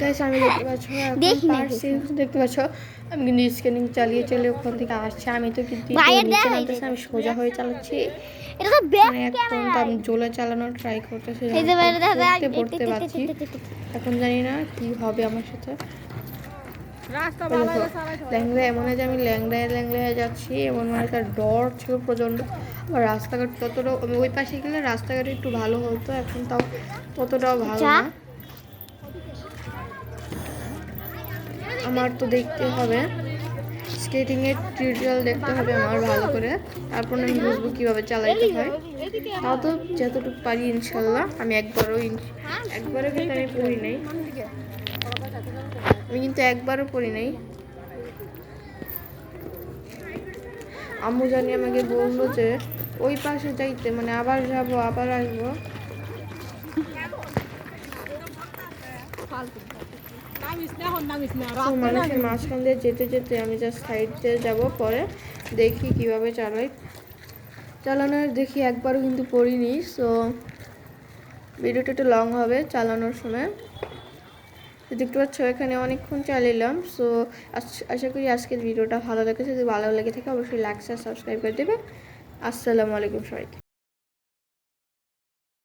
Guys আমি দেখতে পাচ্ছ না পারছি, দেখতে পাচ্ছ। আমি কিন্তু স্ক্যানিং চালিয়ে চালিয়ে ওখান থেকে আসছে। আমি তো কিন্তু আমি সোজা হয়ে চালাচ্ছি। এটা তো ব্যাক মানে আমি জোলে চালানোর ট্রাই করতেছি পড়তে পড়তে পারছি এখন জানি না কি হবে আমার সাথে। ল্যাংড়া এমন হয় যে আমি ল্যাংড়ায় ল্যাংড়ায় যাচ্ছি। এমন মানে তার ডর ছিল প্রচণ্ড। আর রাস্তাঘাট ততটাও ওই পাশে গেলে রাস্তাঘাট একটু ভালো হতো এখন তাও ততটাও ভালো না। আমার তো দেখতে হবে। স্কেটিং এর টিউটোরিয়াল দেখতে হবে আমার ভালো করে। তারপর আমি বুঝব কীভাবে চালাইতে হয়। তাও তো যতটুকু পারি ইনশাল্লাহ। আমি একবারও একবারও কিন্তু আমি পড়ি নাই। আমি কিন্তু একবারও পড়ি নাই। আম্মু জানি আমাকে বলল যে, ওই পাশে যাইতে মানে আবার যাব, আবার আসব। মানুষের মাঝখান দিয়ে যেতে যেতে আমি জাস্ট সাইড দিয়ে যাব পরে দেখি কীভাবে চালাই চালানোর দেখি একবারও কিন্তু পড়িনি সো ভিডিওটা একটু লং হবে চালানোর সময়। দেখতে পাচ্ছ এখানে অনেকক্ষণ চালিলাম সো আশা করি আজকের ভিডিওটা ভালো লেগেছে। যদি ভালো লেগে থাকে অবশ্যই লাইক সাবস্ক্রাইব করে দেবে। আসসালামু আলাইকুম সবাইকে।